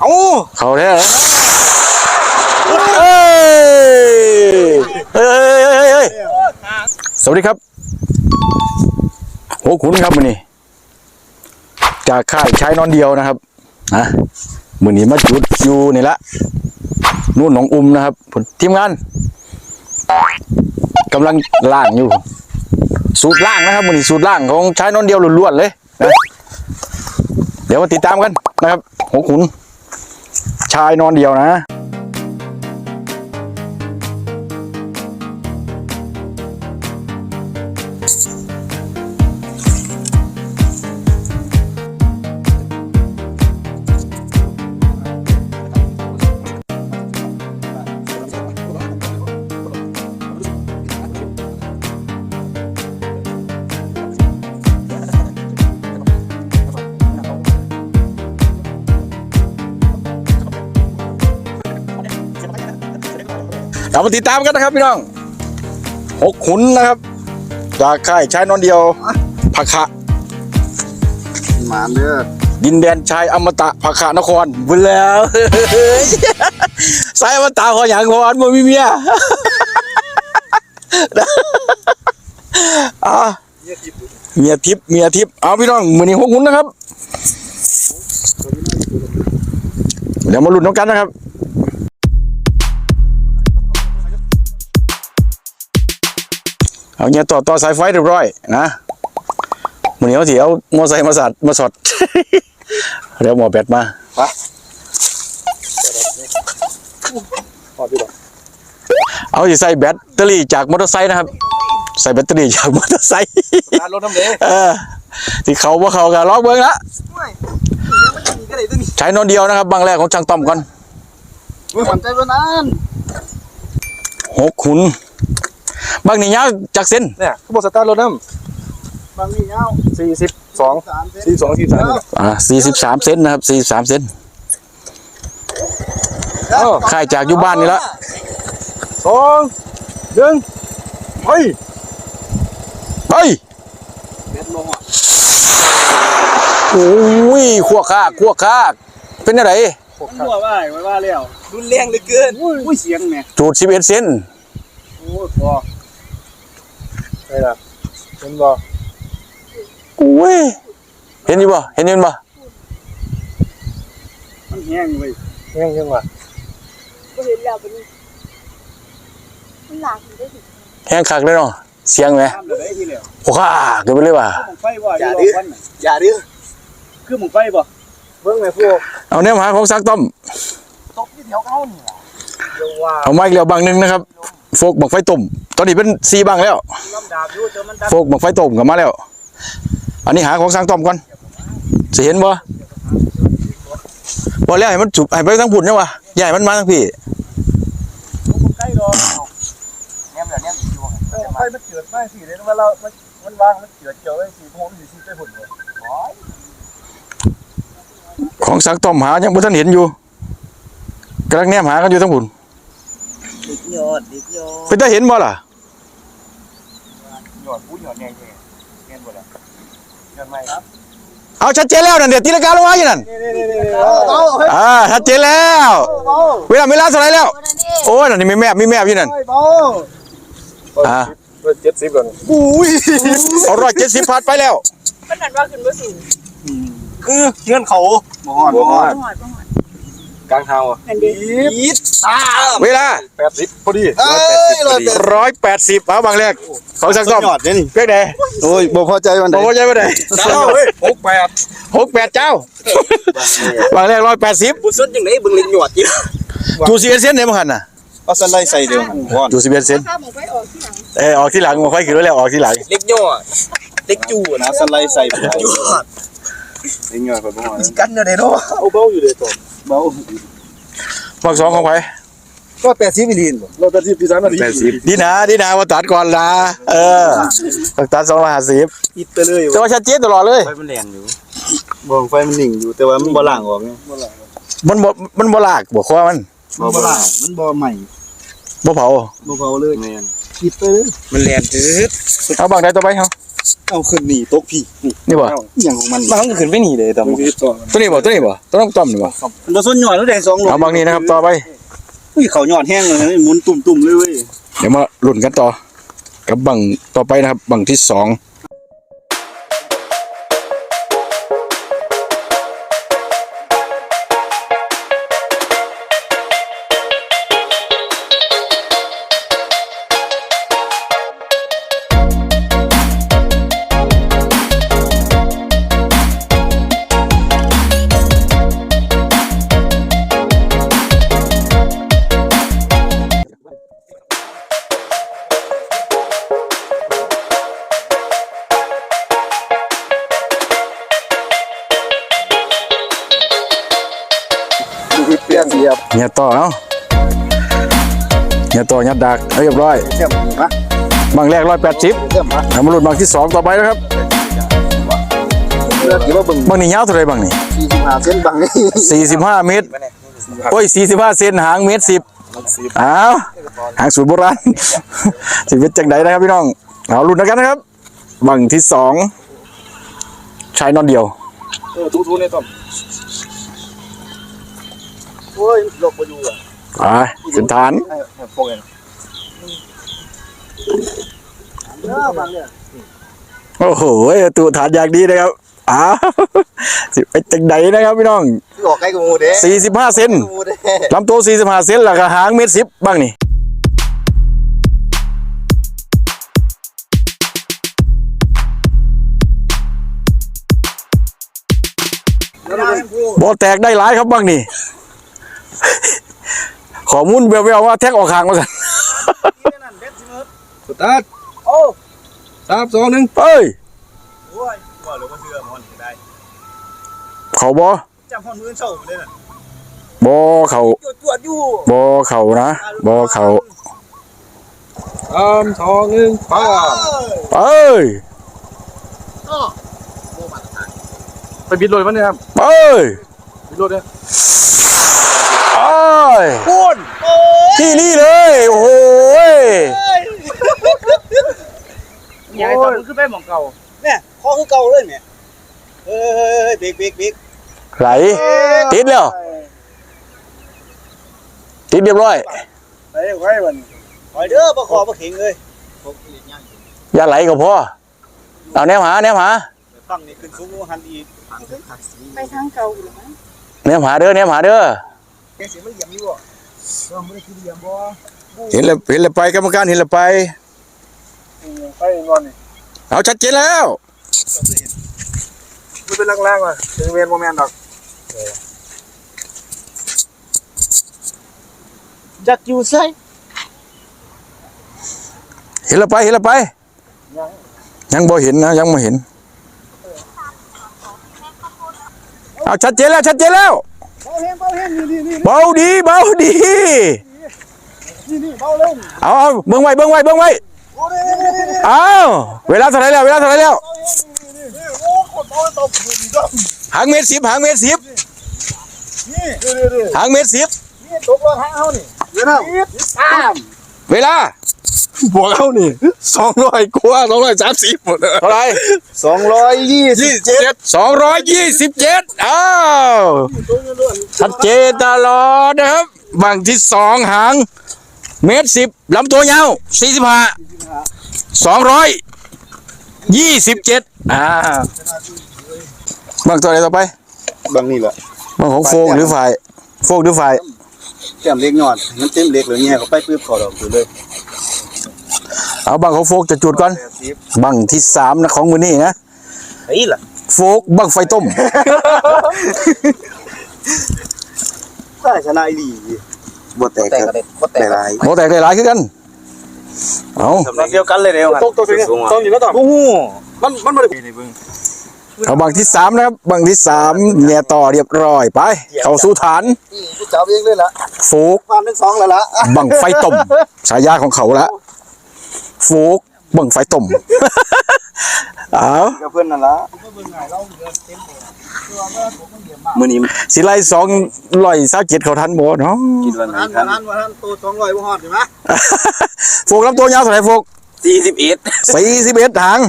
เอ้าเขาแท้เหรอเฮ้ยเฮ้ยเฮ้ยเฮ้ยเฮ้ยสวัสดีครับโหขุนครับมือนี้จากค่ายชายนอนเดียวนะครับนะมือนี้มาจุดอยู่นี่ละนู่นหนองอุ้มนะครับผลทีมงานกำลังล่างอยู่ สูตรล่างนะครับมือนี้สูตรล่างของชายนอนเดียวล้วนๆเลยนะเดี๋ยวมาติดตามกันนะครับโหขุน ชายนอนเดียวนะ มาติดตามกันนะครับพี่น้องหกขุนนะครับ จากค่ายชายนอนเดียวผักขะหมาเด้อดินแดนชายอมตะผักขะนครบุญแล้วสายอมตะขออย่างพอนบ่มีเมียอะเมียทิพย์เมียทิพย์เอาพี่น้องมือนี้หกขุนนะครับเดี๋ยวมาลุ้นน้องกันนะครับ เอาเนี่ยต่อต่อสายไฟเรียบร้อยนะมือนี้เขาสิเอามอไซค์มาสัดมาสอดเดี๋ยวหมอแบตมาพอพี่ดอกเอาสิใส่แบตเตอรี่จากมอเตอร์ไซค์นะครับ ใส่แบตเตอรี่จากมอเตอร์ไซค์ร้านรถน้ำเด้เออที่เขาว่าเขากันล็อกเบิ้งละก็ได้ตัวนี้ใช้นอนเดียวนะครับบางแรกของช่างต้อมก่อนมึงสนใจตัวนั้นหกขุน บางนี่ยาวจากเส้นเนี่ยเขาบอกสตาร์ทรถน้ำบางนี่เอ้าสี่สิบสองสี่สองสี่สามอ่าสี่สิบสามเซนนะครับสี่สิบสามเซนค่ายจากอยู่บ้านนี่ละสองหนึ่งไปเฮ้ยเบ็ดลงอะโอ้ยขั้วคากขั้วคาก เป็นอะไรมันรั่วว่าไว้ว่าแล้วรุนแรงเหลือเกินอุ้ยเสียงแม่จูดสิบเอ็ดเซนโอ้ยพอ ไงล่ะเป็นบ่โอ้ยเห็นอยู่บ่เห็นอยินบ่มันแห้งเว้ยแห้งยังวะก็เห็นแล้วเป็นมันหนักได้ถึงแห้งคักเลยเนาะเสียงไหมน้ำเลยที่เหลวโอ้ข้าเกิดไปเลยว่ะคือหมองไฟบ่อย่าดื้ออย่าดื้อคือหมองไฟบ่เบิ่งแม่พวกเอาเนี่ยมาหาของซักต้อมตกที่แถวเขานี่ล่ะเดี๋ยวว่าเอามาอีกแล้วบางหนึงนะครับ โฟกบักไฟตุ่ม ตอนนี้เป็นซีบังแล้วลำดาบอยู่แต่มันดับโฟกบักไฟตุ่มกลับมาแล้ว อันนี้หาของซักต้อมก่อนจะเห็นบ่บ่แล้วให้มันจุบให้ไปทั้งผุนเนี่ยวะใหญ่มันมาทั้งพี่ใกล้ดอกแนมเดี๋ยวแนมอยู่ว่าไฟมันเกิดมาสิเลยว่าเรา มันมันวาง มันเกิดเกี่ยวไว้สิผมสิสิไปผลเลยอ๋อของซักต้อมหา ยังบ่ทันเห็นอยู่กำลังแนมหากันอยู่ทั้งผุนดิบยอดดิบยอดไปได้เห็นบ่ล่ะ ยอดผู้ยอดแน่แน่แน่หมดแล้วยอดใหม่ครับเอาชัดเจนแล้วนั่นเดี๋ยวตีลังกาลงมาอยู่นั่นนี่นี่นี่นี่เอาอ่าชัดเจนแล้วเอาเวลาเวลาเท่าไหรแล้วคนนี้โอ้ยนั่นนี่มีแมบมีแมบอยู่นั่นเบาอ่าเจ็ดสิบก่อนอุ้ยเอาร้อยเจ็ดสิบพัดไปแล้วมันนั่นว่าขึ้นว่าสูงคือเงื่อนเขาบ่ฮอดบ่ฮอดหอดบ่หอด กลางทางว่ะนั่นดิ อีดตาเวลาแปดสิบพอดีเอ้ยร้อยแปดร้อยแปดสิบเอาบางแรกเขาสักรอบยอดเนี่ยนี่เพียงใดโอ้ยบ่พอใจวันใดบอกว่าใจไม่ได้เจ้าเฮ้ยหกแปดหกแปดเจ้าบางแรกร้อยแปดสิบบุษนยังไงบึงลิงหยอดกินจูสิบเอ็ดเซนเนี่ยมั้งหันน่ะเอาสไลด์ใส่เดียวว่อนจูสิบเอ็ดเซนข้าวหมกไว้ออกที่หลังเออออกที่หลังมาค่อยขึ้นไว้แล้วออกที่หลังเล็กหยอดเล็กจูนะสไลด์ใส่ไปได้หยอดเองยอดไปบ่ฮอดกันเนาะเด้เนาะเอาเบาอยู่เด้ตัว เบาฟักสองของไปก็แปดสิบมิลลินบ่เราจะสิบที่สามนาทีดีนะดีนะว่าตัดก่อนนะเออตัดสองร้อยห้าสิบอิดไปเลยแต่ว่าชัดเจนตลอดเลยไฟมันแรงอยู่บ่ไฟมันนิ่งอยู่แต่ว่ามันบ่ล่างออกไงมันบ่มันบ่ลากบ่คว้ามันบ่ล่างมันบ่ใหม่บ่เผาบ่เผาเลยแม่นอิดไปเลยมันแลนจืดเอาบางใดต่อไปเขา เอาขึ้นหนีตกพี่นี่นี่บ่อย่างของมันมันขึ้นไปหนีเลยแต่ตัวนี้บ่ตัวนี้บ่ตัวน้ำต้มนี่บ่มันบ่ส้นหย่อนแล้วได้สองโลเอาบางนี้นะครับต่อไปอุ้ยเขาหย่อนแห้งเลยนะหมุนตุ่มๆเลยเว้ยเดี๋ยวมาลุ้นกันต่อกับบังต่อไปนะครับบังที่สอง ต่อยัดดักเอาเรียบร้อยเสียบนี่ปะบังแรกร้อยแปดสิบเสียบปะเอามาลุ้นบังที่สองต่อไปนะครับเลือกกี่ว่าเบิ่งบังนี้ยาวเท่าไหรบังนี่45เส้นบังนี่สี่สิบห้าเมตรโอ้ยสี่สิบห้าเซนหางเมตรสิบอ้าวหางสูตรโบราณสิเป็นจังไดนะครับพี่น้องเอาลุ้นกันนะครับบังที่สองชายนอนเดียวเออทุๆในต้มโอ้ยหลบบ่อยู่อะ ไปขึ้นฐานให้ให้โฟกัสเด้อบังเนี่ยโอ้โหตูฐานอย่างดีนะครับอ้าวสิเป็นจังไดนะครับพี่น้องคือออกใกล้กับหมูเด้สี่สิบห้าเซนหมูเด้ลำตัวสี่สิบห้าเซนแล้วก็หางเมตรสิบบ้างนี่บอแตกได้หลายครับบ้างนี่ ขอมุ่นเววๆว่าแท็กออกห่างมากันสตาร์ทโอ้สามสองหนึ่งเอ้ยโอ้ยว่าหรือว่าเสื้อมันได้เขาบอจำพอนมือเศร้าเลยน่ะบอเขาจวดจวดอยู่บอเขานะบอเขาสามสองหนึ่งป้าเอ้ยไปบิดรถมันเนี่ยครับเอ้ยบิดรถเนี่ยเอ้ ยพูนที่นี่เลย โอ้โหยยายตอนขึ้นไปหมองเก่าเนี่ยข้อคือเก่าเลยเนี่ยเฮ้ยเบรกเบรกเบรกไหล ติดแล้ว ติดเรียบร้อยไปไว้วันไปเด้อบ่ขอบ่เข็งเลยอย่าไหลก็พอเอาแนวหาแนวหาฟังนี่ขึ้นสูงหันอีกไปทางเก่าหรือมั้งแนวหาเด้อแนวหาเด้อ แกสิมันเหลี่ยมอยู่บ่เออมันได้คือเหลี่ยมบ่เห็นแล้วเห็นแล้วไปกรรมการเห็นแล้วไปไปนอนนี่เอาชัดเจนแล้วมันเป็นล่างๆว่ะเป็นเวนโมเมนต์ดอกจักอยู่ไสเห็นแล้วไปเห็นแล้วไป ยังบ่เห็นนะยังไม่เห็น เอาชัดเจนแล้วชัดเจนแล้ว เบาแห้งเบาแห้งนี่นี่นี่เบาดีเบาดีนี่นี่เบาเล่นเอาเอาเบิ่งไว้เบิ่งไว้เบิ่งไว้โอ้นี่นี่นี่นี่เอาเวลาเท่าไหรแล้วเวลาเท่าไหรแล้วโอ้คนเบาตบขึ้นดอกหางเมตรสิบหางเมตรสิบนี่ดูดูดูหางเมตรสิบนี่ตกรถทางเฮานี่เดี๋ยวนะตามเวลา บวกเอานี่สองร้อยกว่าสองร้อยสามสิบหมดเลยเท่าไหร227เจ็ดสองร้อยยี่สิบเจ็ดอ้าวชัดเจนตลอดนะครับบางที่สองหาง เมตรสิบลำตัวยาวสี่สิบห้าสองร้อยยี่สิบเจ็ดอ่าบางตัวอะไรต่อไปบางนี่แหละบางของโฟกหรือฝ่าย โฟกหรือฝ่ายแก้มเล็กหน่อยมันเต็มเล็กเลยเนี่ยเขาไปปึ๊บเขาดอกอยู่เลย เอาบางของโฟกจะจุดก่อน บังที่สามนะของมือนี่นะไอ้ล่ะโฟกบังไฟต้มได้ชนะอีหลีบ่แตกครับบ่แตกหลายโมแตกได้หลายขึ้นกันเอาเดียวกันเลยเด้อตกตกตรงนี้ตรงนี้ก็ต่อโอ้โหมันมันไม่ได้เอาบังที่สามนะครับบังที่สามเนี่ยต่อเรียบร้อยไป เข้าสู่ฐานกูจับเองเลยล่ะโฟกความทั้งสองแล้วล่ะบังไฟต้มฉายาของเขาละโฟกบังไฟต้มเอากับเพื่อนนั่นล่ะมื้อนี้สิไลสองร้อยสาเจ็ดเขาทันบ่เนาะกินวันนั้นวันนั้นวันนั้นตัว200บ่ฮอดใช่มั้ยโฟกลำตัวยาวเท่าไหร่โฟก41สี่สิบเอ็ดหาง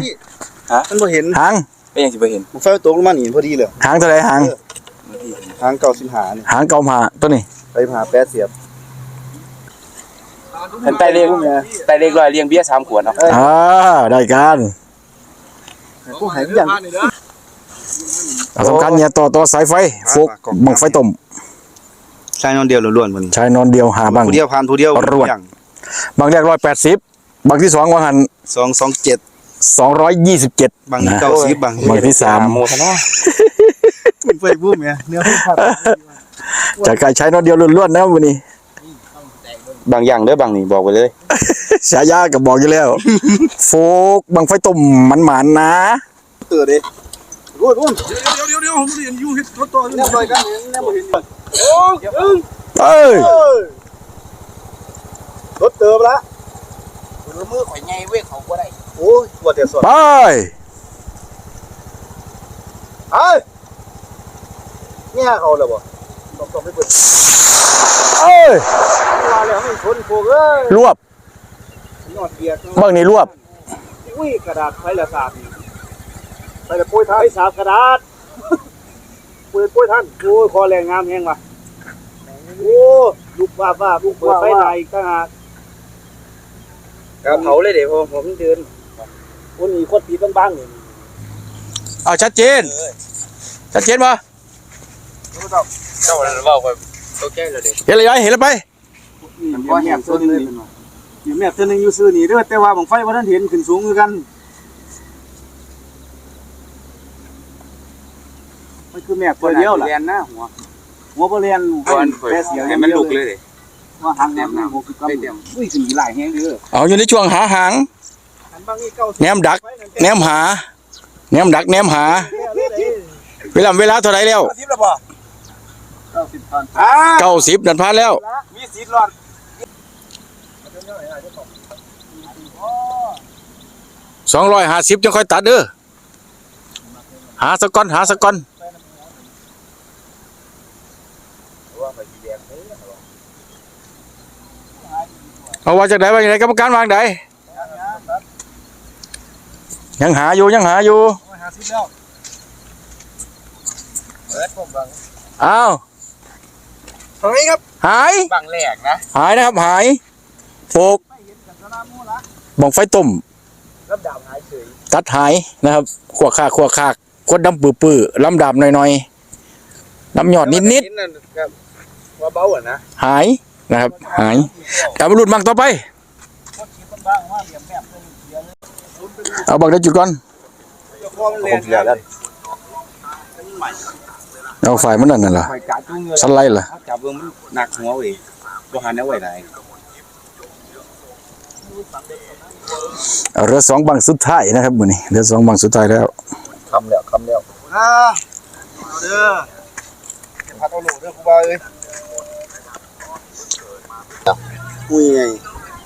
มันบ่เห็นหางเป็นยังสิบ่เห็นมันไฟตกลงมานี่พอดีเลยหางเท่าไหรหางทางเก่าสิบหานี่หางเกาหาตัวนี้ไปหาแปดเสียบ เห็นไตเล็กไตเล็กลอยเลี้ยงเบี้ยสามขวดเนาะอ่าได้การกูหายยังเอาสำคัญเนี่ยต่อต่อสายไฟฟุกบังไฟต้มใช้นอนเดียวล้วนๆมันใช้นอนเดียวหาบังผู้เดียวผ่านผู้เดียวรวดบางแรกร้อยแปดสิบบางที่สองวางหันสองสองเจ็ดสองร้อยยี่สิบเจ็ดบางที่เก้าสิบบางบางที่สามโมทนามันไฟบูมไงเนื้อผัดจากการใช้นอนเดียวล้วนๆนะวันนี้ บางอย่างเด้อบางนี่บอกไปเลย ฉายากับบอกอยู่แล้ว โฟกบังไฟต้มมันหมานๆนะเตือเด้รวดรวดเดี๋ยวเดี๋ยวผมเรียนอยู่เฮ็ดรถต่อเนี่ยลอยกันเนี่ยบ่เห็นเอ้ยรถเติมละมือข่อยใหญ่เว้ยเขาบ่ได้โอ้ยปวดแต่สดไปเอ้ยเนี่ยเอาแล้วบ่ต้องต้องไปเปิด เอ้ย มาแล้วให้ชนโคกเอ้ยรวบยอดเบียดบางนี่รวบอุ้ยกระดาษไฟละสาบไปละปุ้ยท่านสาบกระดาษปุ้ยปุ้ยท่านโอ้ยคอแรงงามแฮงว่ะโอ้ลูกว่าว่าลูกเปิดไฟไหนตั้งหากกระเผาเลยเดี๋ยวผมผมเดินคนนี้โคตรปีบ้างๆนี่เอาชัดเจน ชัดเจนปะเจ้าเว้าข่อยตกใจแล้วเด้เห็นอะไรไหมเห็นแล้วไป มันก็แหบตัวนึงอยู่แมบตัวนึงอยู่ซื่อนี่เด้อแต่ว่าบังไฟบ่ทันเห็นขึ้นสูงคือกันมันคือแมบตัวเดียวล่ะเรียนหน้าหัวหัวบ่เรียนก่อนข่อยแค่เสียให้มันลุกเลยเด้ว่าหางแหนมหัวคือกำอุ้ยขึ้นหลายแฮงเด้อเอาอยู่ในช่วงหาหางอันบางนี่เก้าแนมดักแนมหาแนมดักแนมหา เวลาเวลาเท่าไหรแล้วทิพย์แล้วบ่เก้าสิบพันอ่าเก้าสิบนันพานแล้ว มีสิทธิ์รอด สองร้อยห้าสิบจังค่อยตัดเด้อหาสกก้อนหาสกก้อนเอาว่าจากไหนว่าจากไหนกรรมการวางไหนยังหาอยู่ยังหาอยู่หาซิแล้วอ้าวเฮ้ยครับ หายบางแหลกนะ หายนะครับหาย โฟกบังไฟต้มรับดาบหายเฉยตัดหายนะครับ ขวขากขวขากขวดดำปื้อปื้อๆลำดาบหน่อยๆลำหยอดนิดนิดครับว่าเบาอะนะๆหายนะครับ หายแต่บรรลุมังต่อไปเอาบักได้จุดก่อนผมเสียแล้วเอาฝ่ายมันนั่นน่ะล่ะข่อยกะจุ้งเงินสไลด์ล่ะจับเบิ่งมันหนักหัวเว้ยบ่หันเอาไว้ได้เอา เรือสองบังสุดท้ายนะครับมื้อนี้เรือสองบังสุดท้ายแล้วคำแล้วคำแล้วอ่าเอาเด้อพัดเอาโหลเด้อครูบาเอ้ยอุ้ยไง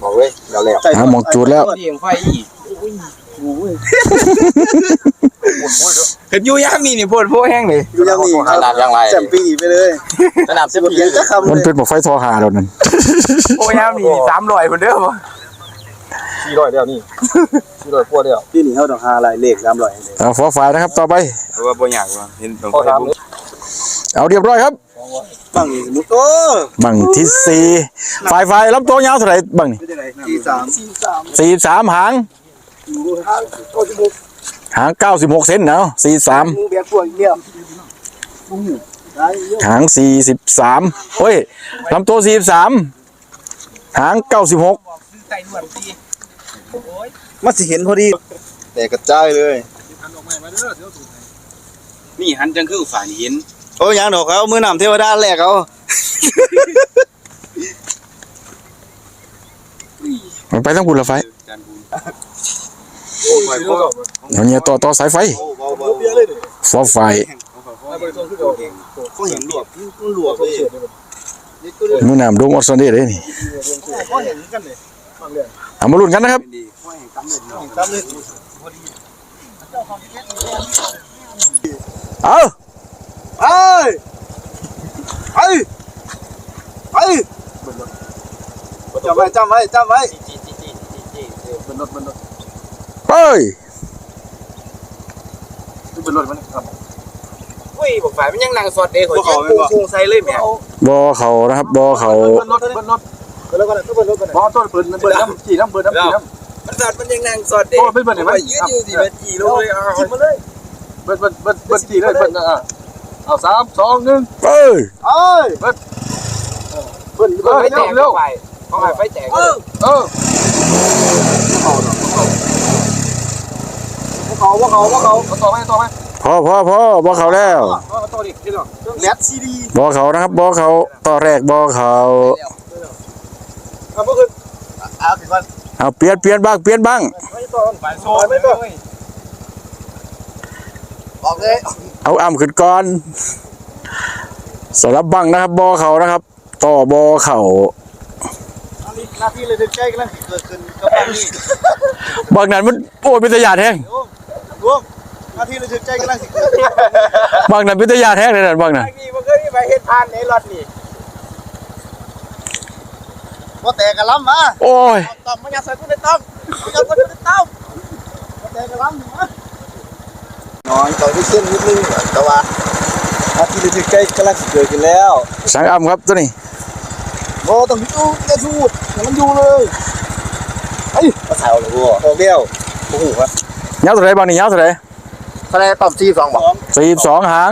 บอกเลยแล้วแล้วหาหมองจุดแล้วเลี้ยงไฟอีกเห็นอยู่ยามนี่นี่โพดโพแห้งเลยอยู่ยังนี่ขนาดยังไรแซมปีไปเลยสนามเสียบ่เถียงจักคำมันเลยเป็นบอกไฟทอหาแล้วนั่นโพยามนี่สามร้อยคนเด้อบ่ สี่ร้อยแล้วนี่ สี่ร้อยกว่าแล้วที่นี่เฮาต้องหาหลายเลข300เลยเอาฟอฝ่ายนะครับ ต่อไป เพราะว่าบ่อยากว่าเห็นตรงพอไฟถามบุเลยเอาเรียบร้อยครับ บังนี่สมมุติโอ้บังที่สี่ฝ่ายฝ่ายลำตัวยาวเท่าไหร่บังนี่เป็นจังได๋43สี่สามหางอยู่ทาง96หางเก้าสิบหกเซนเนาะสี่สามหมู่แบกพวกเยี่ยมอู้ได้เยอะหางสี่สิบสามเฮ้ยลำตัวสี่สิบสามหางเก้าสิบหก มันสิเห็นพอดีแต่กระจายเลยนี่หันจังคือฝ่ายนี่เห็นโอ้ยยังดอกเขามือน้ำเทวดาแหลกเอามันไปทั้งบุญละไฟจานบุญโอ้ยก็เอาเนี่ยต่อต่อสายไฟเบียร์เลยดิฟอไฟไปบริษัทที่เราเขาเห็นหลวกมันหลวกเลยนู่นน่ะดวงออสเตรเลียเลยนี่ก็ เห็นกันเลยฟังเรื่องเอามาลุ้นกันนะครับตามเลยเอาไปไปไปจำไว้จำไว้จำไว้เฮ้ยเป็นรถมันครับอุ้ยบอกฝ่ายมันยังนั่งสอดเด้ข่อยยังปูฟูใส่เลยแม่บอเขานะครับบอเขาเบิ้ลรถเบิ้ลรถ แล้วก็ต้องเบิ้ลรถกันบอต้นเบิ้ลเบิ้ลน้ำจีน้ำเบิ้ลน้ำจีน้ำมันสอดมันยังนั่งสอดเด้โอ้เบิ้ลเบิ้ลเห็นไหมยืดอยู่สิมาจีลงเลยเอาจีมาเลยเบิ้ลเบิ้ลเบิ้ลเบิ้ลจีเลยเบิ้ลอะเอาสามสองหนึ่งเอ้ยเอ้ยเบิ้ลเบิ้ลเบิ้ลไฟแตเร็วกเร็วไฟของไฟแตกเออเออเขาว่าเขาว่าเขาเขาต่อไหมต่อไหมพอพอพอบอเขาแล้วต่อต่อดิที่หรอแรดซีดีบอเขานะครับบอเขาต่อแรกบอเขา อะเมื่อคืนอะถึงวันเอาเปลี่ยนเปลี่ยนบ้างเปลี่ยนบ้าง ไม่ต่อไปโซ่ไม่ต่อออกเลยเอาอ่ำขึ้นก่อนสำหรับบังนะครับบอเขานะครับ ต่อบอเขาหน้าที่เลยถึงใจกันแล้วเกิดขึ้นกับบ้านนี้บางนั้นมันโอ้ยเป็นตะยานแห้งรวมหน้าที่เลยถึงใจกันแล้วสิเกิดบางนั้นเป็นตะยานแห้งเลยนั่นบางนั้นนี่มันก็มีไปเฮ็ดทานในรถนี่ ว่าแต่กันล้ำมาโอ้ยต้อมมันอย่าใส่กูในต้อมมันอย่าใส่กูในต้อมว่าแต่กันล้ำมาน้อยต่อที่เส้นนิดนึงแต่ว่าหน้าที่เลยถึงใจกันแล้วสิเกิดขึ้นแล้วสังอ่ำครับตัวนี้โอ้ต้องอยู่จะชูดมันอยู่เลยเฮ้ยมาถ่ายเอาเลยวัวโอเคโอ้โหครับยาวเท่าไหรบางนี่ยาวเท่าไหรแสดงตอบที่สองบอกสี่สองหาง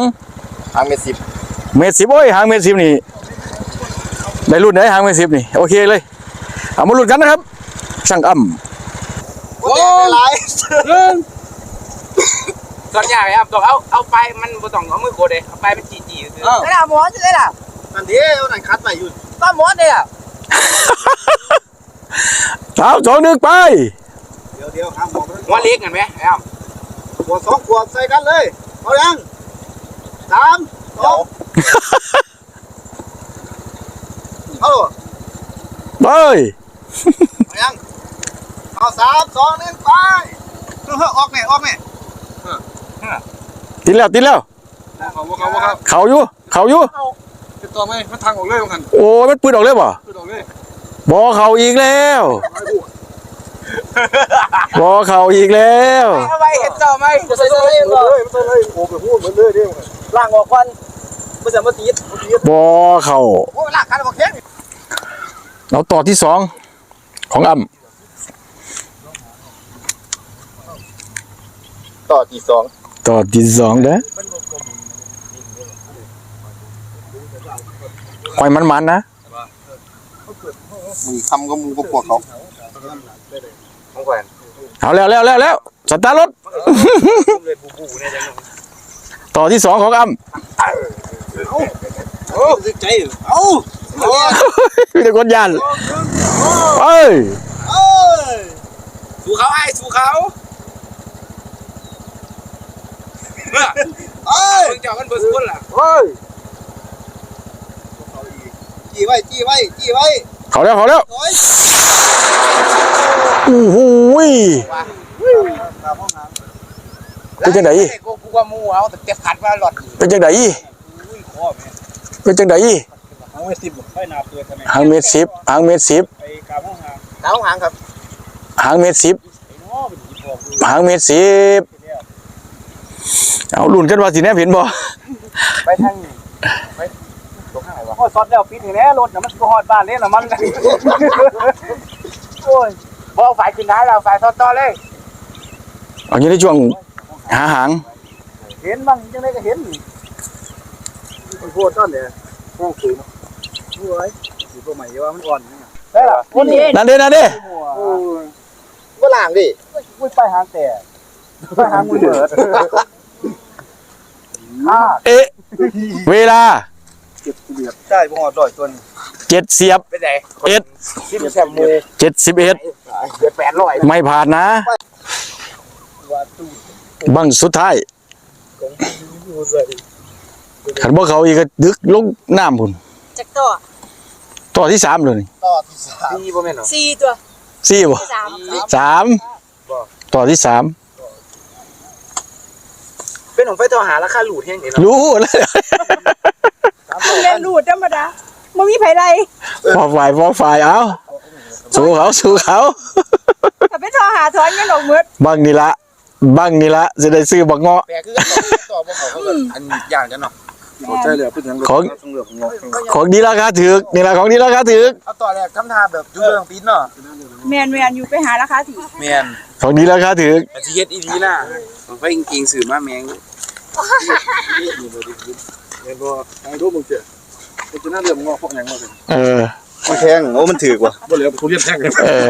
ทางเมสิบเมตรสิบโอ้ยหางเมตรสิบนี่ ได้รุ่นไหนหางเมตรสิบนี่ โอเคเลย เอามาลุ้นกันนะครับ ช่างอ่ำโอ้ยหลายสอดยากครับต้องเอาเอาไปมันบ่ต้องเอามือโกดเด้เอาไปมันจีจีซื่อได้ละหมอนจะได้ละนั่นเดียวนั่นคัดไปอยู่ป้าหมอนได้ละสามสองหนึ่งไป เดี๋ยวเดี๋ยวห้ามบอกหัวเล็กกันไหมเอ้าขวดสองขวดใส่กันเลยเอายังสามสอง เอาไปเอายังเอาสามสองหนึ่งไปเฮ้ยออกแม่ออกแม่ติดแล้วติดแล้วเขาว่าเขาว่าครับเขาอยู่เขาอยู่ติดต่อไหมมันทางออกเลยมันโอ้ยมันปืนออกเลยบ่ติดออกเลยบอเขาอีกแล้วบอเขาอีกแล้วเอาไปเฮ็ดต่อไหมจะใส่ตัวเองเลก่อนยมันเลยโอ้ไปพูดเหมือนเลยเด้ล่างออกควันไม่ใช่มาตีดบอเขาโอ้ลากคันบอกแข็ง เราต่อที่สองของอ่ต่อที่สองำต่อที่สองเด้อควายมันๆนะมีคำก็มูก็ปวดเขาของแขวนเอาแล้วแล้วแล้วแล้วสตาร์ทรถเลยบูบูเนี่ยจังต่อที่สองของอ่โอ้สึกใจเอ้าำ มีแต่คนยันเอ้ยเอ้ยสู้เขาไอ้สู้เขาเมื่อเอ้ยมึงเจาะกันเบอร์สุดล่ะเฮ้ยจี้ไว้จี้ไว้จี้ไว้เขาแล้วเขาแล้วโอ้ยโอ้โหยเป็นจังไดกูกูว่ามูเอาแต่เจ็บขัดว่าหลอดเป็นจังไดเป็นจังได เอาไว้สิบค่อยนับตัวทำไมหางเมตรสิบหางเมตรสิบไปกราบห้องหางน้ำหางครับหางเมตรสิบไอ้น้อเป็นผีบอกดูหางเมตรสิบเอาลุ่นกันว่าสิแนบเห็นบ่ไปทางไปตรงข้างไหนวะโอ้ยซอดแล้วปิดอย่างนี้รถน่ะมันก็ฮอดบ้านเลยน่ะมันโอ้ยบอกฝ่ายขึ้นท้ายเราฝ่ายต่อต่อเลยเอาอยู่ในช่วงหาหาง เห็นบ้างจังไดก็เห็นนี่มันโคตรต้นเนี่ยโอ้สูง โอ้ยสีตัวใหม่ว่ามันอ่อนได้ล่ะวันนี้นั่นเด้นั่นเด้โอ้ยก็ล่างดิอุ้ยไปหางแต่ไปหางมือเบิดห้าเอ๊ะเวลาเจ็ดสิบเอ็ดใช่บ่ฮอดร้อยตัวนี้เจ็ดเสียบไปไหนเอ็ดที่มันแสบมูเจ็ดสิบเอ็ดเดี๋ยวแปดร้อยไม่ผ่านนะว่าตู้บังสุดท้ายของอยู่ใส่ขันบ่เขาอีกก็ดึกลงน้ำพุ่นจักตัว ต่อที่สามเลยต่อที่สามพี่บ่แม่นหรอสี่ตัวสี่บ่สามสามต่อที่สามเป็นของไฟต่อหาราคาหลูดแห้งนี่เนาะรู้แล้วเล่นรูดธรรมดาไม่มีไผใดพอฝ่ายพอฝ่ายเอาสู้เขาสู้เขาถ้าไปทอหาถอนเงินออกหมดบังนี่ละบังนี่ละจะได้ซื้อบักเงาะแปลคือต่อบ่เขาเขาก็อันอย่างจังเนาะ เข้าใจเลยเป็นอย่างของต้องเลือกงอกของดีราคาถือกนี่ละของดีราคาถือกเอาต่อแรกทำท่าแบบจุ่มเรื่องปีนเนาะแมนแมนอยู่ไปหาราคาสิแม่นของดีราคาถือกอาชีเฮ็ดอีดีน่ะผมไปจริงๆสื่อมาแมงเห็นบ่ไอ้รูปมึงเจ้าจะน่าเลือกงอกพวกอย่างมาเป็นเออมันแทงโอ้มันถือกว่าบ่เหลือทุเรียนแทงเลยเออ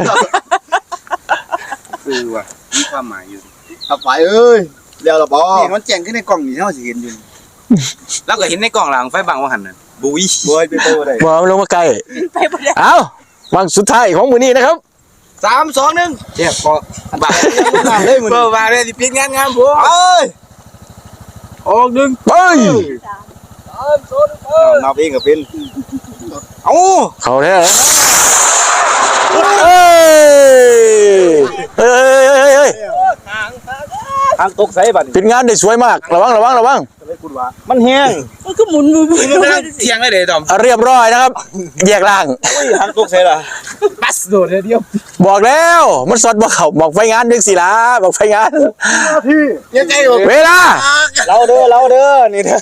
คือว่ามีความหมายอยู่ขับไปเอ้ยเดี๋ยวละบ่นี่มันแจ้งขึ้นในกล่องนี่เฮาสิเห็นอยู่ แล้วก็เห็นในกล่องหลังไฟบังว่าหันน่ะบุยบ่ให้ไปโตได้บอลงมาใกล้ไปบ่ได้เอาวังสุดท้ายของมือนี้นะครับสามสองหนึ่งแซ่บพอบาทน้ำได้มื้อเบอนี้ร์บาทเลยสิปิดงานงานผมเอ้ยออกหนึ่งเฮ้ยนับเองก็เป็นเอ้าเขาแท้แล้วเฮ้ยเฮ้ยเฮ้ยเฮ้ย ทางตกใส่บัดนี้ปิดงานได้สวยมาก ระวังระวังระวังมันแห้งมันก็หมุนมือมือเสียงเลยเด้ตอมเรียบร้อยนะครับ แยกล่าง อุ้ยทางตกใส่ล่ะปัสโดดเดียวบอกแล้ว มันสดบอกเขาบอกไฟงานดึกสิล่ะบอกไฟงานยังไงเวลา เราเด้อเราเด้อนี่เด้อ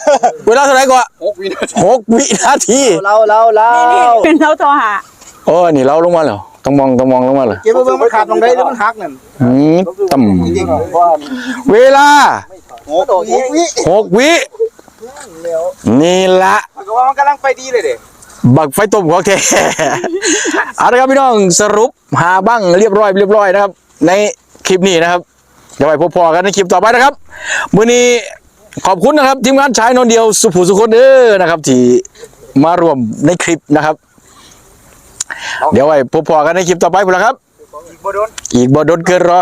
เวลาเท่าไหร่กว่า6วินาทีหกวินาทีเราเราเรานี่นี่เป็นเราโทรหาโอ้นี่เราลงมาแล้ว ต้องมองต้องมองลงมาเลยเก็บเบิ่งมันขาดตรงใดหรือมันหักนั่นอืมต่จริงๆว่าำเวลาโอ้โหวิหกวินี่ละมันก็ว่ามันกำลังไปดีเลยเด้บักไฟต้มของแท้เอาละครับพี่น้องสรุปหาบ้างเรียบร้อยเรียบร้อยนะครับ ในคลิปนี้นะครับเดี๋ยวไปพบพอกันในคลิปต่อไปนะครับมื้อนี้ขอบคุณนะครับทีมงานชายนนท์เดียวสุภูสุคนเด้อนะครับ ที่มารวมในคลิปนะครับ เดี๋ยวไปพบพอกันในคลิปต่อไปพุ่นละครับบ่โดน อีกบ่โดนเกินรอ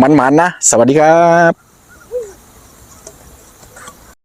มันๆนะ สวัสดีครับ